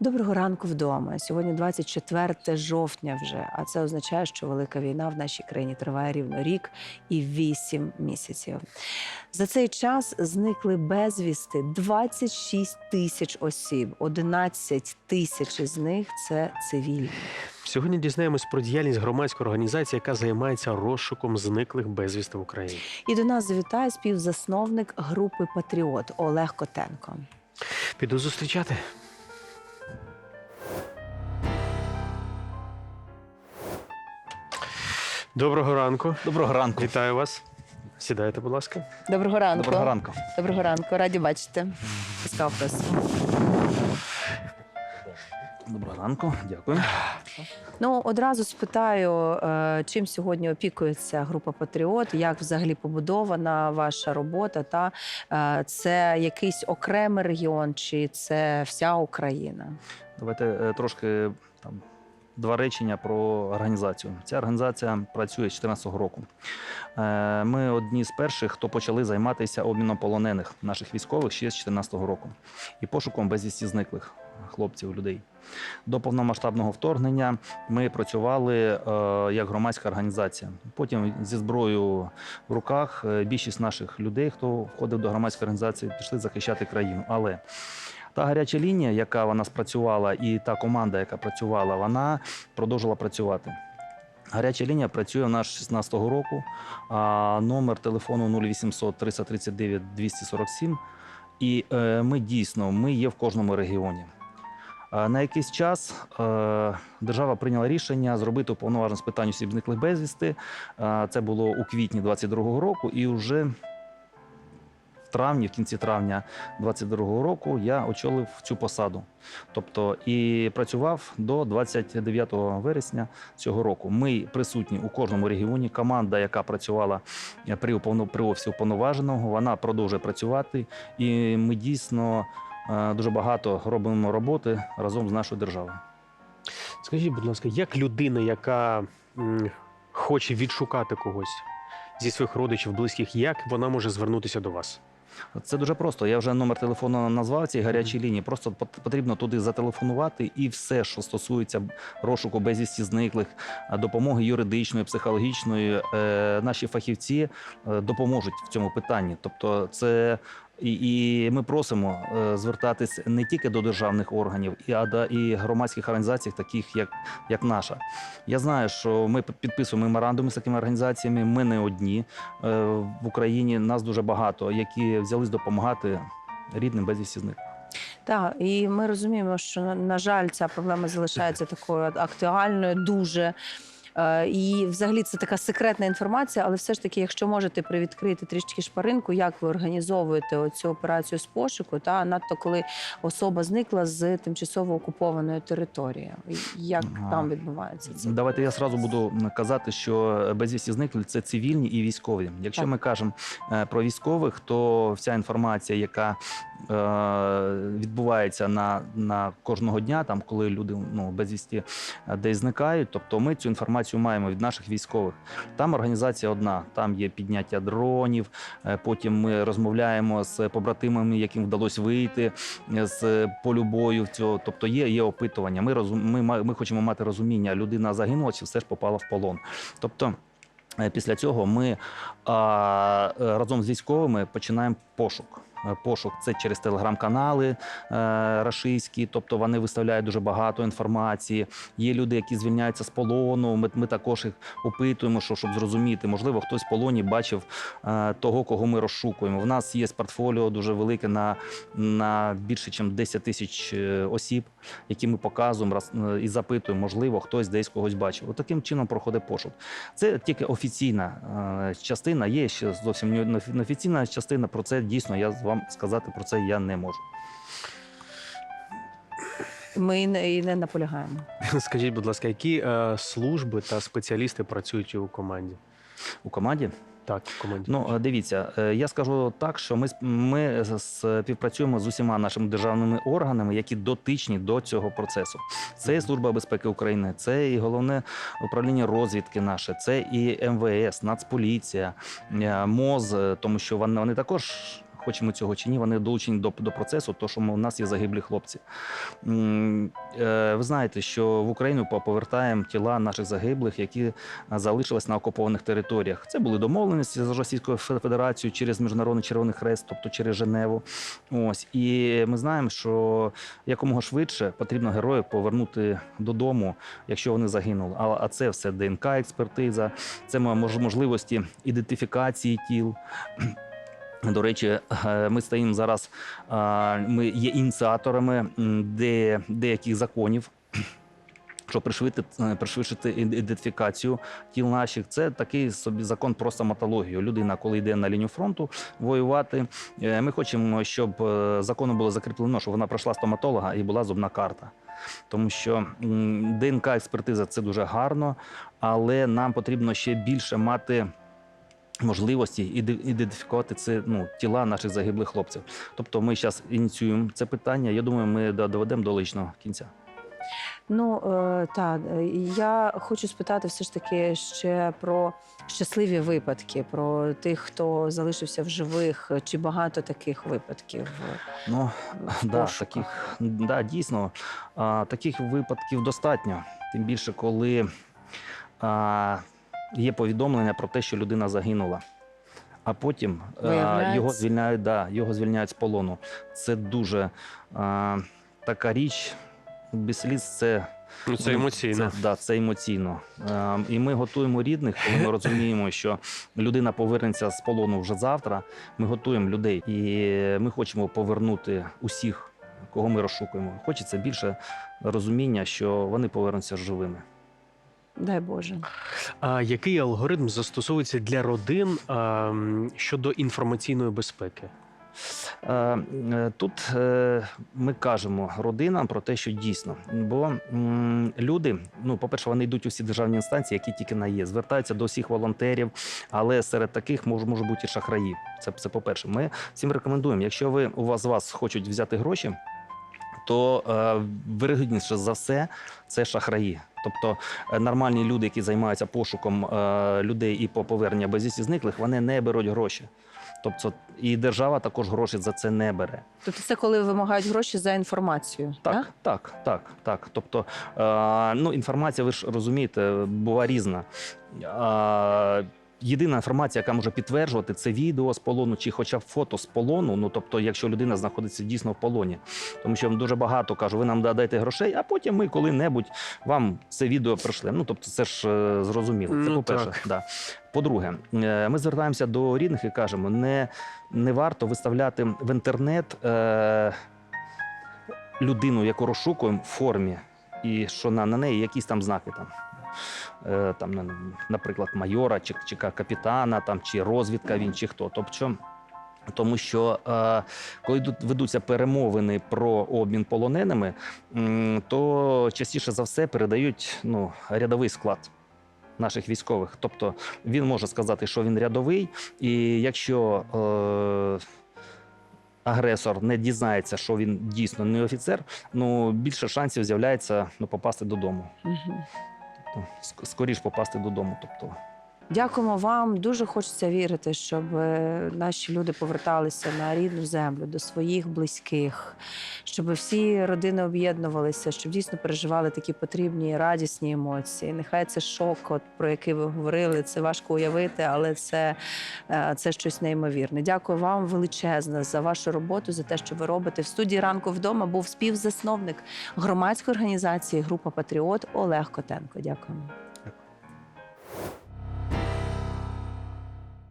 Доброго ранку вдома. Сьогодні 24 жовтня вже, а це означає, що велика війна в нашій країні триває рівно рік і 8 місяців. За цей час зникли безвісти 26 тисяч осіб, 11 тисяч із них це цивільні. Сьогодні дізнаємось про діяльність громадської організації, яка займається розшуком зниклих безвісти в Україні. І до нас завітає співзасновник групи Патріот Олег Котенко. Піду зустрічати. Доброго ранку. Доброго ранку. Вітаю вас. Сідайте, будь ласка. Доброго ранку. Доброго ранку. Доброго ранку. Раді бачити. Ласкаво просимо. Доброго ранку. Дякую. Ну, одразу спитаю, е, чим сьогодні опікується група Патріот, як взагалі побудована ваша робота? Та е, це якийсь окремий регіон, чи це вся Україна? Давайте е, трошки там два речення про організацію. Ця організація працює з 2014 року. Е, Ми одні з перших, хто почали займатися обміном полонених наших військових ще з 2014 року і пошуком безвісті зниклих хлопців, людей. До повномасштабного вторгнення ми працювали е, як громадська організація. Потім зі зброєю в руках е, більшість наших людей, хто входив до громадської організації, пішли захищати країну. Але та гаряча лінія, яка вона спрацювала, і та команда, яка працювала, вона продовжила працювати. Гаряча лінія працює в нас з 16-го року. А номер телефону 0800 339 247. І е, ми дійсно ми є в кожному регіоні. Е, На якийсь час е, держава прийняла рішення зробити уповноважене з питань осіб зниклих безвісти. Це було у квітні 22-го року, і вже травні, в кінці травня 22-го року, я очолив цю посаду. Тобто і працював до 29 вересня цього року. Ми присутні у кожному регіоні. Команда, яка працювала е, при при офісі уповноваженого, вона продовжує працювати, і ми дійсно е, дуже багато робимо роботи разом з нашою державою. Скажіть, будь ласка, як людина, яка хоче відшукати когось зі своїх родичів, близьких, як вона може звернутися до вас? Це дуже просто. Я вже номер телефону назвав цій гарячій лінії. Просто потрібно туди зателефонувати, і все, що стосується розшуку безвісті зниклих, допомоги юридичної, психологічної, е, наші фахівці е, допоможуть в цьому питанні. Тобто, це і, і ми просимо е, звертатись не тільки до державних органів, і а до і громадських організацій, таких як, як наша. Я знаю, що ми підписуємо меморандуми з такими організаціями. Ми не одні Е, в Україні. Нас дуже багато, які взялись допомагати рідним безвісті зниклих. Так, і ми розуміємо, що на жаль, ця проблема залишається такою актуальною, дуже. Е, І взагалі це така секретна інформація, але все ж таки, якщо можете привідкрити трішки шпаринку, як ви організовуєте оцю операцію з пошуку, та надто коли особа зникла з тимчасово окупованої території, як Ага. там відбувається це? Давайте я зразу буду казати, що безвісті зниклі це цивільні і військові. Якщо Так. ми кажемо е, про військових, то вся інформація, яка е, відбувається на, на кожного дня, там коли люди ну безвісті десь зникають, тобто ми цю інформацію маємо від наших військових. Там організація одна, там є підняття дронів. е, Потім ми розмовляємо з побратимами, яким вдалося вийти е, з полю бою. Цього, тобто є, є опитування. Ми розум, ми, ми хочемо мати розуміння, людина загинула чи все ж попала в полон. Тобто. е, Після цього ми а, разом з військовими починаємо пошук. Е, Пошук це через телеграм-канали е, рашистські, тобто вони виставляють дуже багато інформації. Є люди, які звільняються з полону. Ми, ми також їх опитуємо, що, щоб зрозуміти, можливо, хтось в полоні бачив е, того, кого ми розшукуємо. В нас є портфоліо дуже велике на, на більше, ніж 10 тисяч осіб, які ми показуємо раз, і запитуємо, можливо, хтось десь когось бачив. От чином проходить пошук. Це тільки офіційна частина. Є ще зовсім не- не- неофіційна частина. Про це дійсно я вам сказати про це я не можу. Ми і не, і не наполягаємо. Скажіть, будь ласка, які е, служби та спеціалісти працюють у команді? У команді Так, в команді. Ну, е, дивіться, е, я скажу так, що ми, ми співпрацюємо з усіма нашими державними органами, які дотичні до цього процесу. Це і Служба безпеки України, це і головне управління розвідки наше, це і МВС, Нацполіція, е, МОЗ, е, тому що вони, вони також хочемо цього чи ні, вони долучені до, до процесу, то що у нас є загиблі хлопці. Е, Ви знаєте, що в Україну по- повертаємо тіла наших загиблих, які залишились на окупованих територіях. Це були домовленості з Російською Федерацією через Міжнародний Червоний Хрест, тобто через Женеву. Ось і ми знаємо, що якомога швидше потрібно героїв повернути додому, якщо вони загинули. А це все ДНК експертиза, це можливості ідентифікації тіл. До речі, е, ми стоїмо зараз. Ми є ініціаторами де, деяких законів. Щоб пришвидшити, е, пришвидшити ідентифікацію тіл наших, це такий собі закон про стоматологію. Людина, коли йде на лінію фронту воювати, е, ми хочемо, щоб е, законом було закріплено, що вона пройшла стоматолога і була зубна карта. Тому що ДНК експертиза це дуже гарно, але нам потрібно ще більше мати можливості ідентифікувати це ну, тіла наших загиблих хлопців. Тобто ми зараз ініціюємо це питання. Я думаю, ми доведемо до личного кінця. Ну е, так, я хочу спитати все ж таки ще про щасливі випадки, про тих, хто залишився в живих. Чи багато таких випадків? Ну в да, таких да, дійсно таких випадків достатньо. Тим більше, коли а, є повідомлення про те, що людина загинула. А потім а, його звільняють, да, його звільняють з полону. Це дуже а, така річ. Без сліз це Ну, це емоційно. Це, да, це емоційно. Е, і ми готуємо рідних, коли ми розуміємо, що людина повернеться з полону вже завтра. Ми готуємо людей, і ми хочемо повернути усіх, кого ми розшукуємо. Хочеться більше розуміння, що вони повернуться живими. Дай Боже. А який алгоритм застосовується для родин а, щодо інформаційної безпеки? Е, е, Тут е, ми кажемо родинам про те, що дійсно, бо люди, ну, по-перше, вони йдуть у всі державні інстанції, які тільки на є, звертаються до всіх волонтерів, але серед таких може, може бути і шахраї. Це, це по-перше. Ми всім рекомендуємо, якщо ви у вас вас хочуть взяти гроші. То е, вирогідніше за все це шахраї. Тобто е, нормальні люди, які займаються пошуком е, людей і по повернення безвісті зниклих, вони не беруть гроші. Тобто і держава також гроші за це не бере. Тобто це коли вимагають гроші за інформацію. Так, так, так, так. Тобто, е, ну, інформація, ви ж розумієте, буває різна. Е, Єдина інформація, яка може підтверджувати, це відео з полону чи хоча б фото з полону. Ну тобто, якщо людина знаходиться дійсно в полоні, тому що дуже багато кажу, ви нам дадайте грошей, а потім ми коли-небудь вам це відео пришлемо. Ну тобто, це ж е, зрозуміло. Це Ну, по-перше, так. да. По-друге, е, ми звертаємося до рідних і кажемо, не, не варто виставляти в інтернет. Е, людину, яку розшукуємо в формі, і що на, на неї якісь там знаки там. Е, там, наприклад, майора, чи, чи капітана, там, чи розвідка він, чи хто. Тобто, тому що е, коли ведуться перемовини про обмін полоненими, то частіше за все передають ну, рядовий склад. Наших військових, тобто він може сказати, що він рядовий, і якщо е, агресор не дізнається, що він дійсно не офіцер, ну більше шансів з'являється ну, попасти додому. Угу. Ск- скоріш попасти додому. Тобто, Дякуємо вам. Дуже хочеться вірити, щоб е, наші люди поверталися на рідну землю до своїх близьких, щоб всі родини об'єднувалися, щоб дійсно переживали такі потрібні радісні емоції. Нехай це шок, от про який ви говорили. Це важко уявити, але це, е, це щось неймовірне. Дякую вам величезне за вашу роботу, за те, що ви робите. В студії ранку вдома був співзасновник громадської організації Група Патріот Олег Котенко. Дякуємо.